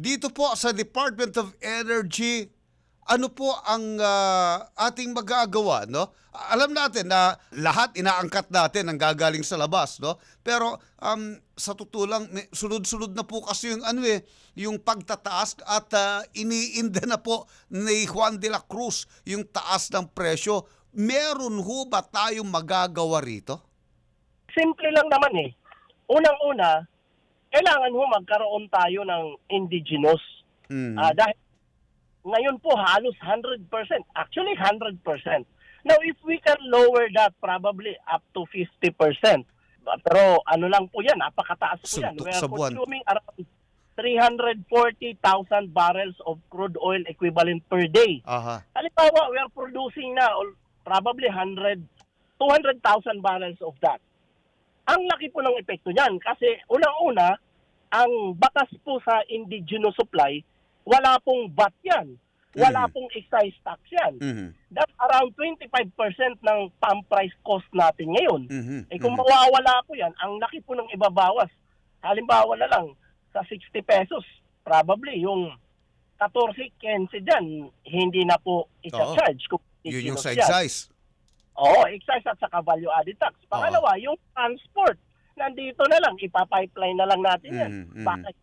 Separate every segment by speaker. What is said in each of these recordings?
Speaker 1: dito po sa Department of Energy, ano po ang ah, ating magagawa, no? Alam natin na lahat inaangkat natin ang gagaling sa labas, no? Pero um, sa totoo sunod-sunod na po kasi yung ano eh, yung pagtataas at ah, iniinda na po ni Juan de la Cruz yung taas ng presyo. Meron ho ba tayong magagawa rito?
Speaker 2: Simple lang naman eh. Unang-una, kailangan ho magkaroon tayo ng indigenous.
Speaker 1: Hmm.
Speaker 2: Ah, dahil ngayon po halos 100%. Actually 100%. Now if we can lower that probably up to 50%. Pero ano lang po yan, napakataas po yan. We are consuming around 340,000 barrels of crude oil equivalent per day.
Speaker 1: Aha.
Speaker 2: Halimbawa, we are producing na probably 100, 200,000 barrels of that. Ang laki po ng epekto niyan kasi unang-una, ang batas po sa indigenous supply, wala pong VAT yan. Wala
Speaker 1: Mhm.
Speaker 2: pong excise tax yan.
Speaker 1: Mhm.
Speaker 2: That's around 25% ng pump price cost natin ngayon.
Speaker 1: Mhm.
Speaker 2: Eh kung
Speaker 1: Mhm.
Speaker 2: mawawala po yan, ang laki po ng ibabawas. Halimbawa na lang, sa 60 pesos, probably yung 14, 15 dyan, hindi na po. Kung
Speaker 1: Yun yung sa excise.
Speaker 2: Oo, excise at saka value added tax. Pangalawa, yung transport. Nandito na lang, ipapipeline na lang natin yan.
Speaker 1: Mhm, mhm.
Speaker 2: Bakit?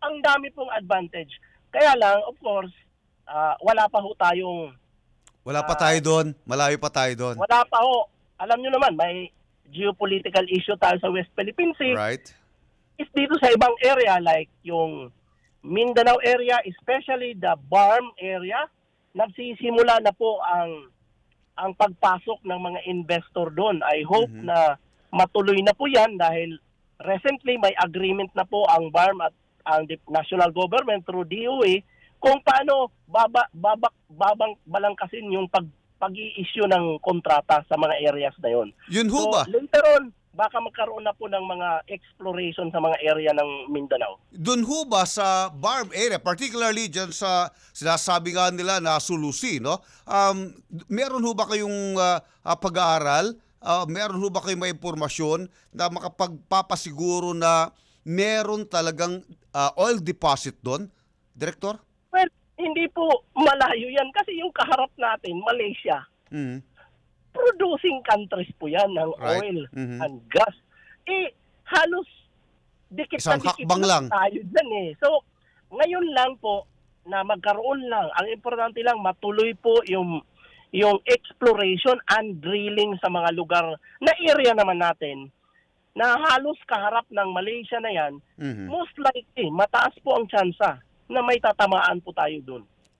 Speaker 2: Ang dami pong advantage. Kaya lang, of course, ah, wala pa ho tayong,
Speaker 1: Wala pa
Speaker 2: Ah.
Speaker 1: tayo doon. Malayo pa tayo doon.
Speaker 2: wala pa ho. Alam nyo naman, may geopolitical issue tayo sa West Philippine Sea.
Speaker 1: Right?
Speaker 2: is dito sa ibang area like yung Mindanao area, especially the Barm area, nagsisimula na po ang ang pagpasok ng mga investor doon. I hope
Speaker 1: Mhm.
Speaker 2: na matuloy na po 'yan dahil recently may agreement na po ang Barm at ang national government through DOE kung paano baba, babak, babang balangkasin yung pag pag-i-issue ng kontrata sa mga areas na yon.
Speaker 1: Yun ho
Speaker 2: So,
Speaker 1: ba?
Speaker 2: later on, baka magkaroon na po ng mga exploration sa mga area ng Mindanao.
Speaker 1: Doon ho ba sa Barm area, particularly dyan sa sinasabi nga nila na Sulusi, no? Um, meron ho ba kayong ah, pag-aaral? Ah, meron ho ba kayong may impormasyon na makapagpapasiguro na meron talagang ah, oil deposit doon? Director?
Speaker 2: Well, hindi po malayo yan kasi yung kaharap natin, Malaysia,
Speaker 1: Mhm.
Speaker 2: producing countries po yan ng
Speaker 1: Right.
Speaker 2: oil
Speaker 1: Mhm.
Speaker 2: and gas. Eh, halos dikit
Speaker 1: Isang
Speaker 2: na dikit
Speaker 1: lang.
Speaker 2: tayo dyan eh. So, ngayon lang po na magkaroon lang. Ang importante lang, matuloy po yung yung exploration and drilling sa mga lugar na area naman natin na halos kaharap ng Malaysia na yan,
Speaker 1: Mhm.
Speaker 2: most likely, mataas po ang tsansa na may tatamaan po tayo dun.